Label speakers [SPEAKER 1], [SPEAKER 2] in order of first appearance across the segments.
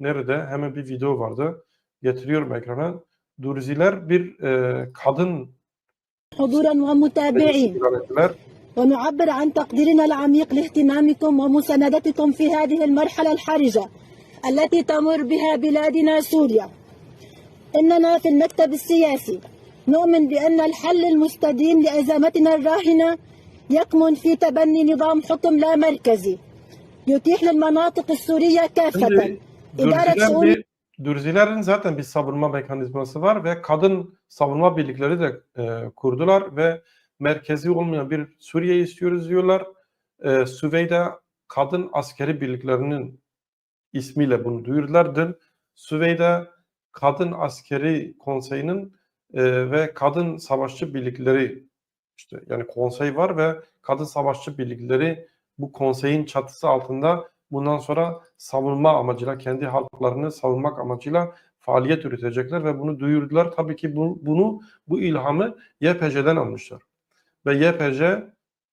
[SPEAKER 1] Nerede? Hemen bir video vardı. Getiriyorum ekrana. Durziler bir e, kadın
[SPEAKER 2] حضورا ومتابعين. ونعبر عن تقديرنا العميق لاهتمامكم ومساندتكم في هذه المرحلة الحرجة التي تمر بها بلادنا سوريا. إننا في المكتب السياسي نؤمن بأن الحل المستديم لأزمتنا الراهنة يكمن في تبني نظام حكم لا مركزي يتيح للمناطق السورية كافة
[SPEAKER 1] Dürziler'de, Dürziler'in zaten bir savunma mekanizması var ve kadın savunma birlikleri de e, kurdular ve merkezi olmayan bir Suriye istiyoruz diyorlar. E, Süveyda kadın askeri birliklerinin ismiyle bunu duyurdular. Dün Süveyda Kadın Askeri Konseyi'nin e, ve Kadın Savaşçı Birlikleri işte yani konsey var ve Kadın Savaşçı Birlikleri bu konseyin çatısı altında bundan sonra savunma amacıyla kendi halklarını savunmak amacıyla faaliyet üretecekler ve bunu duyurdular. Tabii ki bu, bunu bu ilhamı YPJ'den almışlar. Ve YPJ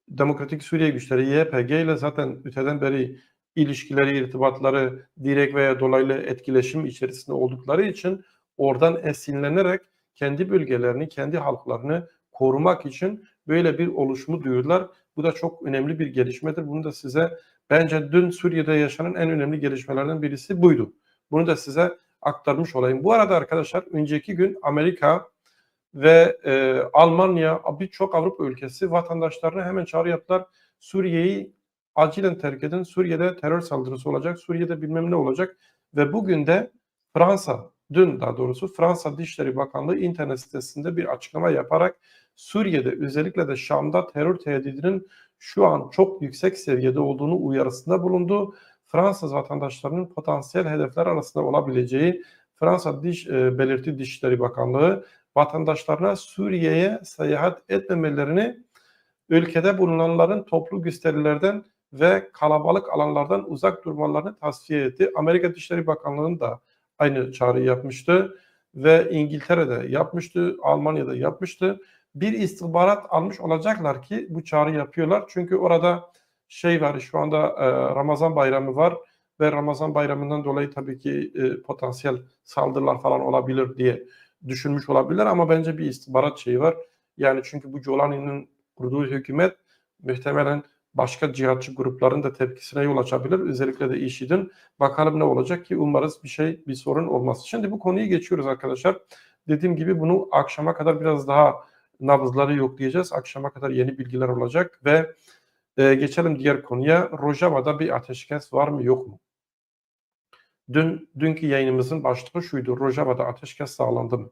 [SPEAKER 1] Demokratik Suriye Güçleri YPG ile zaten öteden beri ilişkileri, irtibatları direkt veya dolaylı etkileşim içerisinde oldukları için oradan esinlenerek kendi bölgelerini, kendi halklarını korumak için böyle bir oluşumu duyurdular. Bu da çok önemli bir gelişmedir. Bunu da size bence dün Suriye'de yaşanan en önemli gelişmelerden birisi buydu. Bunu da size aktarmış olayım. Bu arada arkadaşlar önceki gün Amerika ve e, Almanya birçok Avrupa ülkesi vatandaşlarına hemen çağrı yaptılar. Suriye'yi acilen terk edin. Suriye'de terör saldırısı olacak. Suriye'de bilmem ne olacak. Ve bugün de Fransa, dün daha doğrusu Fransa Dışişleri Bakanlığı internet sitesinde bir açıklama yaparak Suriye'de özellikle de Şam'da terör tehdidinin şu an çok yüksek seviyede olduğunu uyarısında bulundu. Fransız vatandaşlarının potansiyel hedefler arasında olabileceği Fransa Diş e, Belirti Dışişleri Bakanlığı vatandaşlarına Suriye'ye seyahat etmemelerini ülkede bulunanların toplu gösterilerden ve kalabalık alanlardan uzak durmalarını tavsiye etti. Amerika Dışişleri Bakanlığı'nın da aynı çağrıyı yapmıştı ve İngiltere'de yapmıştı, Almanya'da yapmıştı. Bir istihbarat almış olacaklar ki bu çağrı yapıyorlar. Çünkü orada şey var şu anda e, Ramazan bayramı var ve Ramazan bayramından dolayı tabii ki e, potansiyel saldırılar falan olabilir diye düşünmüş olabilirler ama bence bir istihbarat şeyi var. Yani çünkü bu Jolani'nin kurduğu hükümet muhtemelen başka cihatçı grupların da tepkisine yol açabilir. Özellikle de IŞİD'in. Bakalım ne olacak ki umarız bir şey, bir sorun olmaz. Şimdi bu konuyu geçiyoruz arkadaşlar. Dediğim gibi bunu akşama kadar biraz daha nabızları yoklayacağız. Akşama kadar yeni bilgiler olacak ve e, geçelim diğer konuya. Rojava'da bir ateşkes var mı yok mu? Dün dünkü yayınımızın başlığı şuydu. Rojava'da ateşkes sağlandı mı?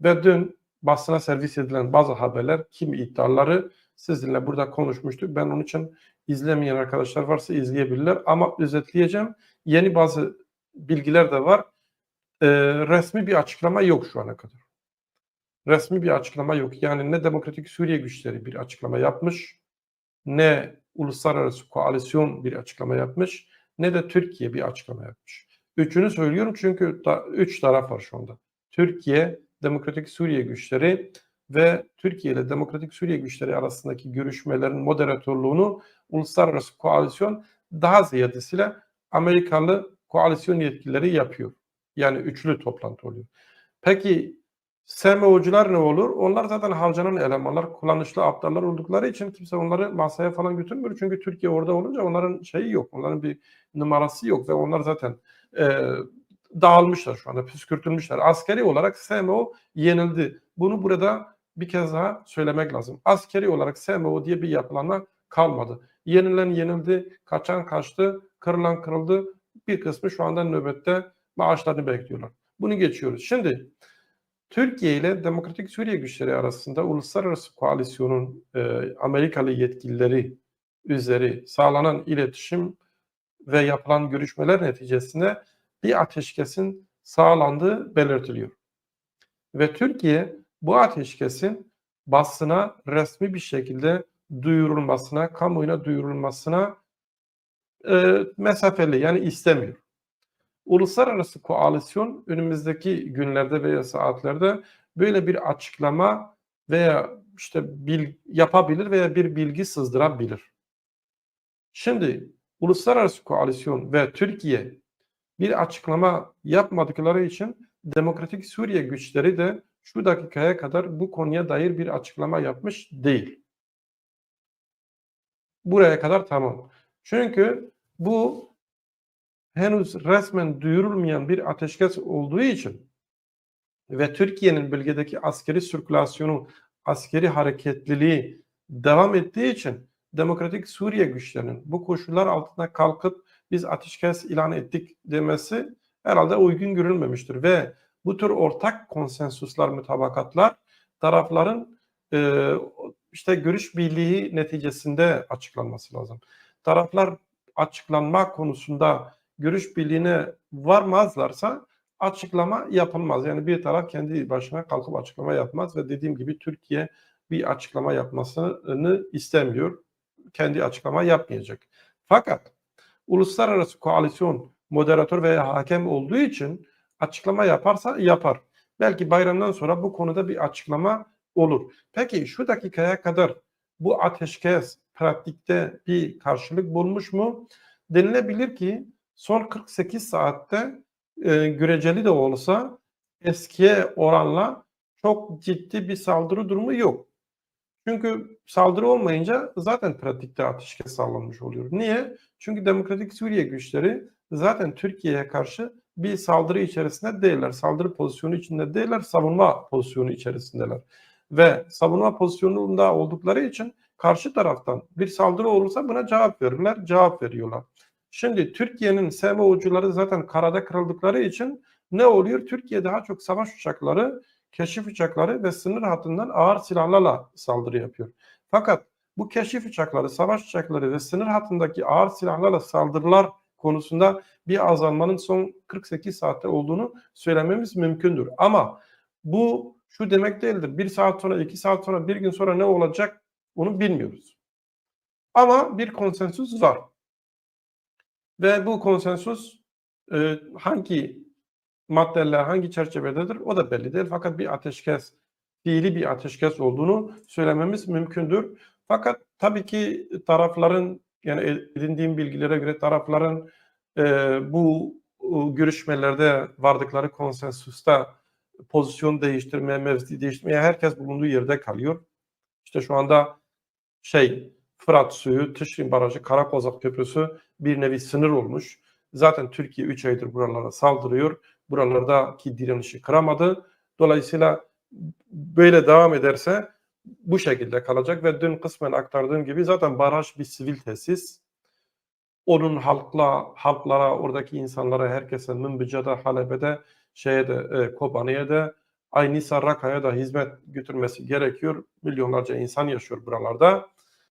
[SPEAKER 1] Ve dün basına servis edilen bazı haberler, kimi iddiaları sizinle burada konuşmuştuk. Ben onun için izlemeyen arkadaşlar varsa izleyebilirler. Ama özetleyeceğim. Yeni bazı bilgiler de var. Ee, resmi bir açıklama yok şu ana kadar. Resmi bir açıklama yok. Yani ne Demokratik Suriye güçleri bir açıklama yapmış, ne uluslararası koalisyon bir açıklama yapmış, ne de Türkiye bir açıklama yapmış. Üçünü söylüyorum çünkü da, üç taraf var şu anda. Türkiye, Demokratik Suriye güçleri ve Türkiye ile Demokratik Suriye güçleri arasındaki görüşmelerin moderatörlüğünü uluslararası koalisyon daha ziyadesiyle Amerikalı koalisyon yetkilileri yapıyor. Yani üçlü toplantı oluyor. Peki SMO'cular ne olur? Onlar zaten harcanan elemanlar, kullanışlı aptallar oldukları için kimse onları masaya falan götürmüyor. Çünkü Türkiye orada olunca onların şeyi yok. Onların bir numarası yok ve onlar zaten e, dağılmışlar şu anda, püskürtülmüşler. Askeri olarak SMO yenildi. Bunu burada bir kez daha söylemek lazım. Askeri olarak SMO diye bir yapılanma kalmadı. Yenilen yenildi, kaçan kaçtı, kırılan kırıldı. Bir kısmı şu anda nöbette maaşlarını bekliyorlar. Bunu geçiyoruz. Şimdi Türkiye ile Demokratik Suriye güçleri arasında uluslararası koalisyonun e, Amerikalı yetkilileri üzeri sağlanan iletişim ve yapılan görüşmeler neticesinde bir ateşkesin sağlandığı belirtiliyor. Ve Türkiye bu ateşkesin basına resmi bir şekilde duyurulmasına, kamuoyuna duyurulmasına e, mesafeli yani istemiyor. Uluslararası koalisyon önümüzdeki günlerde veya saatlerde böyle bir açıklama veya işte bil, yapabilir veya bir bilgi sızdırabilir. Şimdi uluslararası koalisyon ve Türkiye bir açıklama yapmadıkları için Demokratik Suriye güçleri de şu dakikaya kadar bu konuya dair bir açıklama yapmış değil. Buraya kadar tamam. Çünkü bu henüz resmen duyurulmayan bir ateşkes olduğu için ve Türkiye'nin bölgedeki askeri sirkülasyonu, askeri hareketliliği devam ettiği için Demokratik Suriye güçlerinin bu koşullar altında kalkıp biz ateşkes ilan ettik demesi herhalde uygun görülmemiştir ve bu tür ortak konsensuslar, mutabakatlar tarafların e, işte görüş birliği neticesinde açıklanması lazım. Taraflar açıklanma konusunda görüş birliğine varmazlarsa açıklama yapılmaz. Yani bir taraf kendi başına kalkıp açıklama yapmaz ve dediğim gibi Türkiye bir açıklama yapmasını istemiyor. Kendi açıklama yapmayacak. Fakat uluslararası koalisyon moderatör veya hakem olduğu için açıklama yaparsa yapar. Belki bayramdan sonra bu konuda bir açıklama olur. Peki şu dakikaya kadar bu ateşkes pratikte bir karşılık bulmuş mu? Denilebilir ki son 48 saatte e, göreceli de olsa eskiye oranla çok ciddi bir saldırı durumu yok. Çünkü saldırı olmayınca zaten pratikte ateşkes sağlanmış oluyor. Niye? Çünkü Demokratik Suriye güçleri zaten Türkiye'ye karşı bir saldırı içerisinde değiller. Saldırı pozisyonu içinde değiller, savunma pozisyonu içerisindeler. Ve savunma pozisyonunda oldukları için karşı taraftan bir saldırı olursa buna cevap verirler, cevap veriyorlar. Şimdi Türkiye'nin SMO'cuları zaten karada kırıldıkları için ne oluyor? Türkiye daha çok savaş uçakları, keşif uçakları ve sınır hattından ağır silahlarla saldırı yapıyor. Fakat bu keşif uçakları, savaş uçakları ve sınır hattındaki ağır silahlarla saldırılar konusunda bir azalmanın son 48 saatte olduğunu söylememiz mümkündür. Ama bu şu demek değildir. Bir saat sonra, iki saat sonra, bir gün sonra ne olacak onu bilmiyoruz. Ama bir konsensus var. Ve bu konsensus e, hangi maddeler, hangi çerçevededir o da belli değil. Fakat bir ateşkes, fiili bir ateşkes olduğunu söylememiz mümkündür. Fakat tabii ki tarafların yani edindiğim bilgilere göre tarafların e, bu e, görüşmelerde vardıkları konsensusta pozisyon değiştirmeye, mevzi değiştirmeye herkes bulunduğu yerde kalıyor. İşte şu anda şey Fırat suyu, Tışrin Barajı, Karakozak Köprüsü bir nevi sınır olmuş. Zaten Türkiye 3 aydır buralara saldırıyor. Buralardaki direnişi kıramadı. Dolayısıyla böyle devam ederse bu şekilde kalacak ve dün kısmen aktardığım gibi zaten baraj bir sivil tesis. Onun halkla, halklara, oradaki insanlara, herkese Münbica'da, Halep'e şeye de, e, Kobani'ye de, Aynı Rakka'ya da hizmet götürmesi gerekiyor. Milyonlarca insan yaşıyor buralarda.